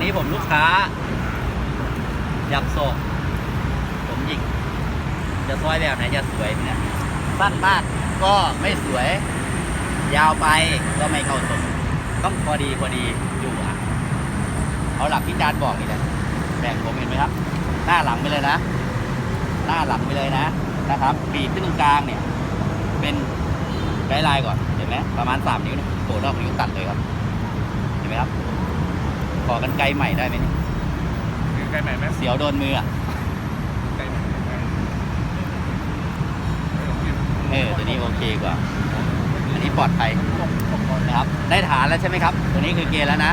นนี้ผมลูกค้าอยากโศกผมหยิก จะซอยแบบไหนจะสวยเนี่ยสั้นมากก็ไม่สวย ยาวไปก็ไม่เข้าทรงต้องพอดีพอดีอยู่อะ เอาหลักที่จานบอกนี่แหละแบ่งผมเห็นไหมครับ หน้าหลังไปเลยนะ หน้าหลังไปเลยนะนะครับบีบขึ้นตรงกลางเนี่ย เป็นไกด์ไลน์ก่อนเห็นไหมประมาณสามนิ้วเนี่ยโผล่นอกนิ้วตัดเลยครับ เห็นไหมครับ อกันไกลใหม่ได้ไหมเนี่ยคือใกล้ไหนไหมเสียวโดนมืออะใกล้ไหนไหมเออตัวนี้โอเคกว่า อันนี้ปลอดภัยนะครับ ได้ฐานแล้วใช่ไหมครับ ตัวนี้คือเกณฑ์แล้วนะ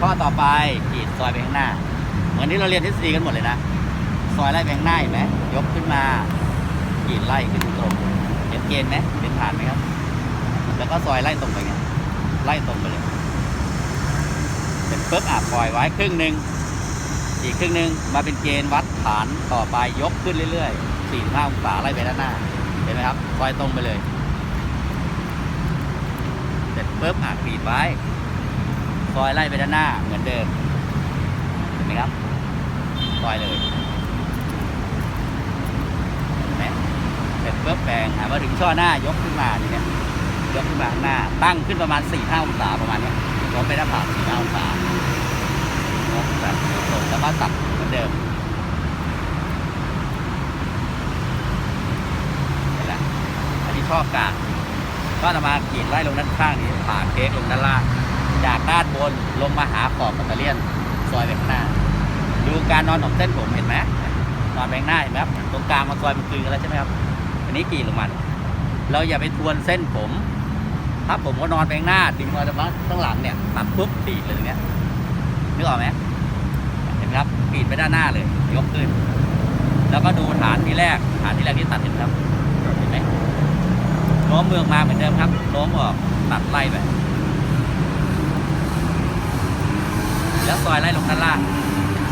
ข้อต่อไปขีดซอยไปข้างหน้า เหมือนที่เราเรียนทฤษฎีกันหมดเลยนะ ซอยไล่ไปข้างหน้าเห็นไหมยกขึ้นมาขีดไล่ขึ้นตรงเห็นเกณฑ์ไหมเป็นฐานไหมครับ แล้วก็ซอยไล่ตรงไปไงไล่ตรงไปเลยเป็ นปุ๊บอะปล่อยไว้ครึ่งหนึ่งอีกครึ่งหนึ่งมาเป็นเกณฑ์วัดฐานต่อไปยกขึ้นเรื่อยๆสี่ห้าองศาไล่ไปด้านหน้า เห็นไหมครับซอยตรงไปเลย เสร็จปุ๊บอะขีดไว้ซอยไล่ไปด้านหน้าเหมือนเดิมเห็นไหมครับซอยเลยเห็นไหมเสร็จปุ๊บแปลงอะมาถึงช่อหน้ายกขึ้นมาเนี้ยยกขึ้นมาข้างหน้า ตั้งขึ้นประมาณ4ี่ห้าองศาประมาณเนี้ย กไปหน้าผาสี่ห้าองศายกแบบตรงแล้วก็ตัดเหมือนเดิมเห็นแล้วอันนี้ช่อกลางก็จะมาขีดไล่ลงด้านข้างนี้ผ่าเค้กลงด้านล่างจากด้านบนลงมาหาขอบแบตเตอรี่ยนซอยไปข้างหน้า ดูการนอนของเส้นผมเห็นไหมนอนไปข้างหน้าเห็นไหมครับตรงกลางมาซอยมันกลืนกันแล้วใช่ไหมครับอันนี้กี่ลงมาเราอย่าไปทวนเส้นผม ถ้าผมก็นอนไปข้างหน้าดึงมาจากข้างหลังเนี่ยตัดปุ๊บปีดเลยตรงเนี้ยนึกออกไหมเห็นไหมครับปีดไปด้านหน้าเลยยกขึ้น แล้วก็ดูฐานที่แรกฐานที่แรกที่ตัดเห็นไหมครับเห็นไหมโน้มเมืองมาเหมือนเดิมครับโน้มออกตัดไล่ไปแล้วซอยไล่ลงด้านล่าง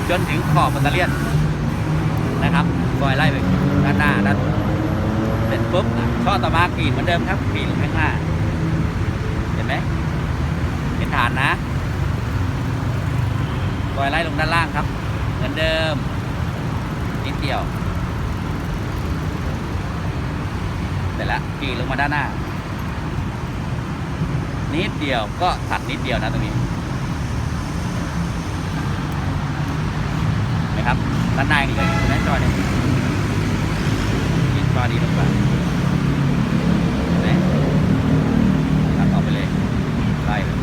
จนถึงขอบแบตเตอรี่ยนนะครับซอยไล่ไปด้านหน้าด้านบนเสร็จปุ๊บช่อต่อมากรีดเหมือนเดิมครับกรีดลงข้างหน้า นไหมเป็นฐานนะซอยไล่ลงด้านล่างครับเหมือนเดิมนิดเดียวเสร็จแล้วกีลงมาด้านหน้า นิดเดียวก็ตัดนิดเดียวนะตรงนี้นะครับด้านในนี่เลยคุณแม่จอเนี่ยยิงจอดีลงไปเห็นไหมตัดออกไปเลยไล่เลย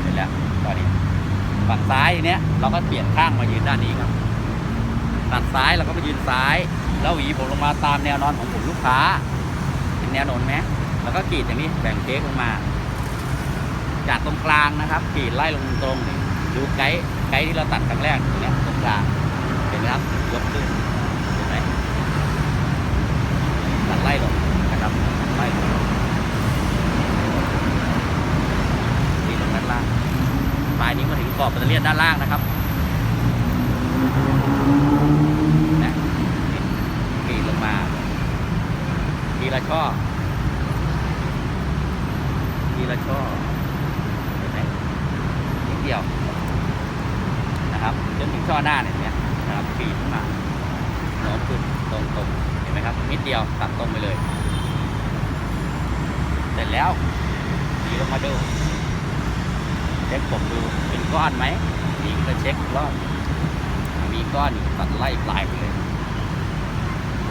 เสร็จแล้วจอนี้ฝั่งซ้ายที เราก็เปลี่ยนข้างมายืนด้านนี้ครับ ตัดซ้ายเราก็มายืนซ้าย แล้วหวีผมลงมาตามแนวนอนของผมลูกค้า เป็นแนวนอนไหมแล้วก็กรีดอย่างนี้แบ่งเค้กลงมา จากตรงกลางนะครับกรีดไล่ลงตรงนี่ดูไกด์ไกด์ที่เราตัดครั้งแรกตรงนี้ตรงกลางเห็นไหมครับยกขึ้นเห็นไหมตัดไล่ลงนะครับไล่ลงนี่ลงด้านล่างปลายนี้มาถึงขอบแบตเตอรี่ยนด้านล่างนะครับนะนี่กรีดลงมาทีละช่อทีละช่อ เห็นไหมนิดเดียวนะครับจนถึงช่อหน้าเนี่ยเนี่ยนะครับปีนขึ้นมาโน้มขึ้นตรงตรงๆเห็ นิดเดียวตัดตรงไปเลย เสร็จแล้วดีลงมาดู เช็คผมดูเป็นก้อนไหมมีก็เช็คกรอบมีก้อนอยู่ตัดไล่ปลายไปเลย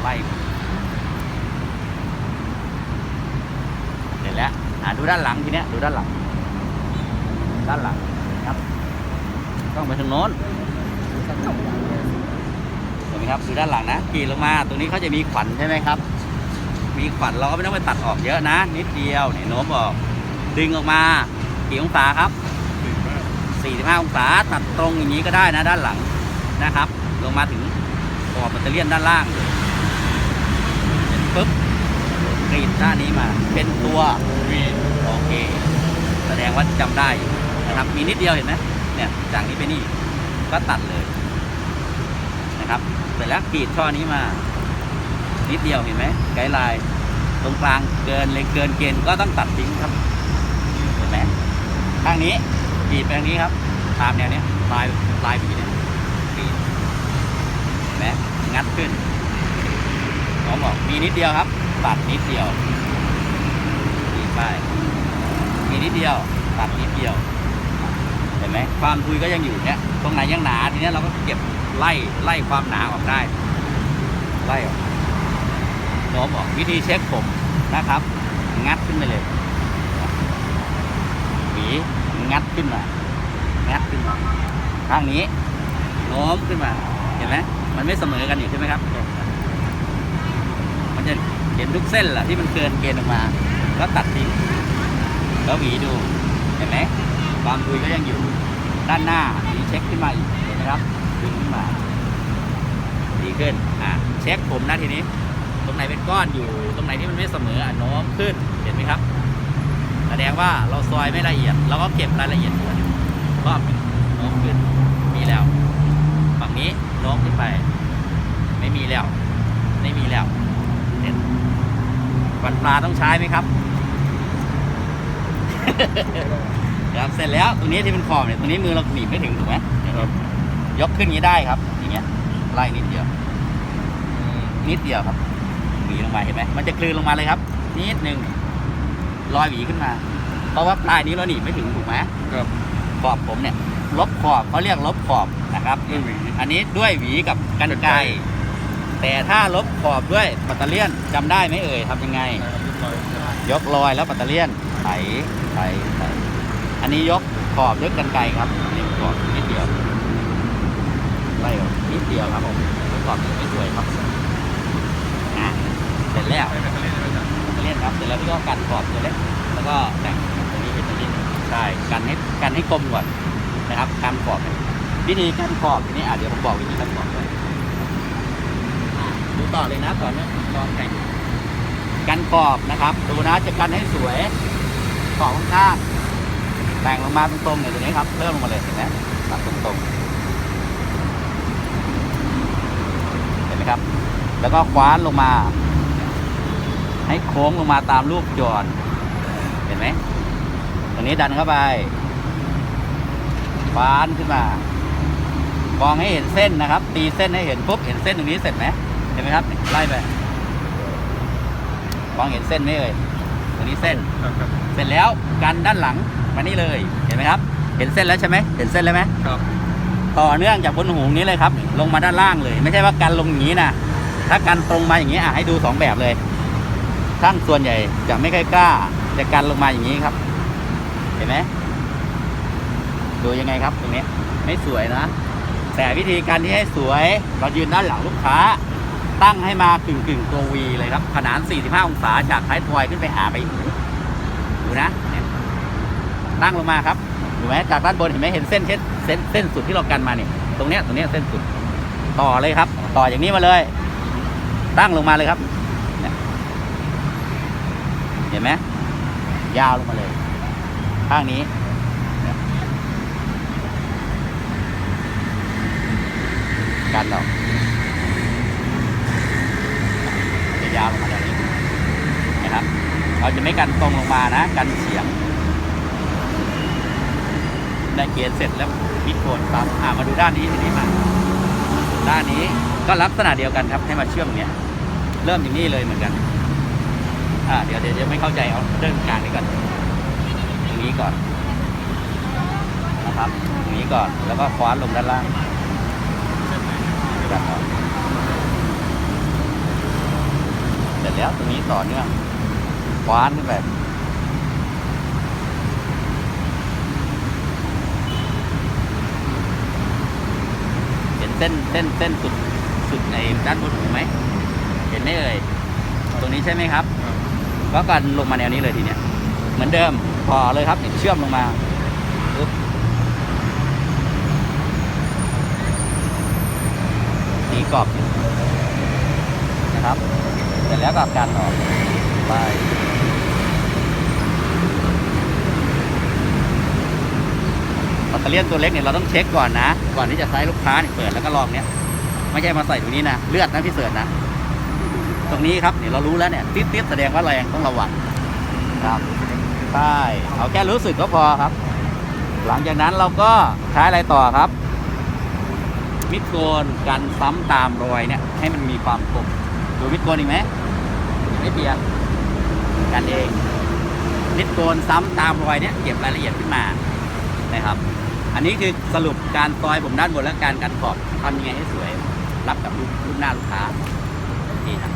ไล่เสร็จแล้วอ่าดูด้านหลังทีเนี้ยดูด้านหลัง ด้านหลังครับ ต้องไปทางโน้น นไหมครับดูด้านหลังนะขี่ลงมา ตรงนี้เขาจะมีขวัญใช่ไหมครับ มีขวัญเราก็ไม่ต้องไปตัดออกเยอะนะ นิดเดียวเนี่ยโน้มออก ดึงออกมากี่องศาครับ45องศาตัดตรงอย่างนี้ก็ได้นะด้านหลังนะครับ ลงมาถึงขอบแบตเตอรี่ยนด้านล่างปุ๊บกรีดด้านนี้มา เป็นตัววีโอเค แสดงว่าจำได้นะครับ มีนิดเดียวเห็นไหมเนี่ยจากนี้ไปนี่ก็ตัดเลย เสร็จแล้วกรีดช่อนี้มา นิดเดียวเห็นไหมไกด์ไลน์ตรงกลางเกินเลยเกินเกณฑ์ก็ต้องตัดทิ้งครับ เห็นไหมางนี้บีบไปทางนี้ครับ ตามแนวเนี้ยลายลายบีเนี่ยบีบเห็นไหมงัดขึ้นน้องบอกมีนิดเดียวครับ ตัดนิดเดียวบีบไปมีนิดเดียว ตัดนิดเดียวเห็นไหมความทุยก็ยังอยู่เนี่ยตรงไหนยังหนาทีเนี้ยเราก็เก็บ ไล่ไล่ความหนาออกได้ ไล่ออกโน้มออกวิธีเช็คผมนะครับ งัดขึ้นไปเลยหวีงัดขึ้นมางัดขึ้นมาข้างนี้โน้มขึ้นมาเห็นไหมมันไม่เสมอกันอยู่ใช่ไหมครับ มันจะเห็นทุกเส้นแหละที่มันเกินเกณฑ์ออกมา แล้วตัดทิ้งแล้วหวีดู เห็นไหมความทุยก็ยังอยู่ ด้านหน้าหวีเช็คขึ้นมาอีกเห็นไหมครับ ขึ้นมาดีขึ้นอะเช็คผมนะทีนี้ ตรงไหนเป็นก้อนอยู่ ตรงไหนที่มันไม่เสมออะโน้มขึ้นเห็นไหมครับ แสดงว่าเราซอยไม่ละเอียดเราก็เก็บรายละเอียดก่อนรอบหนึ่งโน้มขึ้นมีแล้ว ฝั่งนี้โน้มขึ้นไป ไม่มีแล้ว ไม่มีแล้วเสร็จฟันปลาต้องใช้ไหมครับครับเสร็จแล้วตรงนี้ที่เป็นขอบเนี่ยตรงนี้มือเราหนีบไม่ถึงถูกไหมครับ ยกขึ้นอย่างนี้ได้ครับ อย่างเงี้ยไล่นิดเดียวนิดเดียวครับหวีลงมาเห็นไหมมันจะคลืนลงมาเลยครับ นิดหนึ่งรอยหวีขึ้นมา เพราะว่าปลายนี้เราหนีบไม่ถึงถูกไหมครับขอบผมเนี่ย ลบขอบเขาเรียกลบขอบนะครับด้วยหวีอันนี้ด้วยหวีกับกันกรรไกไกรรแต่ถ้าลบขอบด้วยปัตเตอร์เลียนจำได้ไหมเอ่ยทำยังไงนะครับเรียบร้อยยกรอยแล้วปัตเตอร์เลียนไถไถไถอันนี้ยกขอบด้วยกันไกรครับนี่ขอบนิดเดียว ไล่ออกนิดเดียวครับผมขอบไม่สวยครับนะเสร็จแล้วเตอรี่ได้ไหมจะเรียนครับเสร็จแล้วพี่ก็กันขอบตัวเล็กแล้วก็แต่งตรงนี้เป็นตัวนี้ใช่กันให้กันให้กลมก่อนนะครับกันขอบวิธีกันขอบทีนี้อะเดี๋ยวผมบอกวิธีกันขอบด้วยอะดูต่อเลยนะต่อเนื่องต่อแข่งกันขอบนะครับ ดูนะจะกันให้สวยขอบข้างแต่งลงมาตรงๆเนี่ยตรงนี้ครับเริ่มลงมาเลยเห็นไหมตัดตรงๆเห็ นไหมครับ แล้วก็คว้านลงมา ให้โค้งลงมาตามรูปหย่อนเห็นไหมตรงนี้ดันเข้าไปคว้านขึ้นมามองให้เห็นเส้นนะครับ ตีเส้นให้เห็นปุ๊บเห็นเส้นตรงนี้เสร็จไหมเห็นไหมครับไล่ไปมองเห็นเส้นไหมเอ่ยตรงนี้เส้นครับครับเสร็จแล้วกันด้านหลังมานี่เลยเห็นไหมครับ เห็นเส้นแล้วใช่ไหมเห็นเส้นแล้วไหมครับ ต่อเนื่องจากบนหูนี้เลยครับ ลงมาด้านล่างเลย ไม่ใช่ว่ากันลงอย่างนี้นะถ้ากันตรงมาอย่างนี้อะให้ดูสองแบบเลยท่านส่วนใหญ่จะไม่ค่อยกล้าจะกันลงมาอย่างนี้ครับ เห็นไหมดูยังไงครับตรงนี้ไม่สวยนะ แต่วิธีการที่ให้สวย เรายืนด้านหลังลูกค้า ตั้งให้มากึ่งกึ่งๆตัววีเลยครับ ขนาน 45 องศาจากท้ายทอยขึ้นไปหาไปหูดูนะตั้งลงมาครับ ถูกไหมจากด้านบนเห็นไหมเห็นเส้นเส้นเส้นเส้นสุดที่เรากันมาเนี่ยตรงเนี้ยตรงเนี้ยเส้นสุดต่อเลยครับ ต่ออย่างนี้มาเลย ตั้งลงมาเลยครับเห็นไหมยาวลงมาเลย ข้างนี้กันออกจะยาวลงมาแบบนี้นะครับ เราจะไม่กันตรงลงมานะ กันเฉียง ได้เกียร์เสร็จแล้วมิดโคนตามอ่ามาดูด้านนี้ทีนี้มา ด้านนี้ก็ลักษณะเดียวกันครับให้มาเชื่อมเนี้ยเริ่มอย่างนี้เลยเหมือนกัน อ่าเดี๋ยวเดี๋ยวจะไม่เข้าใจเอาเรื่องกลางนี้ก่อนตรงนี้ก่อนนะครับตรงนี้ก่อนแล้วก็คว้านลงด้านล่างดันออกเสร็จแล้วตรงนี้ต่อเนื่องคว้านขึ้นไป เห็นเส้นเส้นเส้นสุดสุดในด้านบนหูไหมเห็นไหมเอ่ยตรงนี้ใช่ไหมครับ ก็กันลงมาแนวนี้เลยทีเนี้ยเหมือนเดิมต่อเลยครับเชื่อมลงมาปึ๊บตีกรอบนะครับเสร็จแล้วก็การออกไป ตเตอร์เลียนตัวเล็กเนี่ยเราต้องเช็คก่อนนะ ก่อนที่จะใช้ลูกค้าเนี่ยเปิดแล้วก็ลองเนี่ยไม่ใช่มาใส่ตรงนี้นะเลือดนะพี่เสิร์ชนะตรงนี้ครับเนี่ยเรารู้แล้วเนี่ยติดติดแสดงว่าแรงต้องระวังครับใช่เอาแค่รู้สึกก็พอครับ หลังจากนั้นเราก็ใช้อะไรต่อครับ มิดโกนกันซ้ำตามรอยเนี่ย ให้มันมีความคมดูมิดโกนอีกไหมไม่เปียกกันเองมิดโกนซ้ำตามรอยเนี่ยเก็บรายละเอียดขึ้นมานะครับ อันนี้คือสรุปการซอยผมด้านบนและการกันขอบทำยังไงให้สวย รับกับรูปรูปหน้าลูกค้าโอเคครับ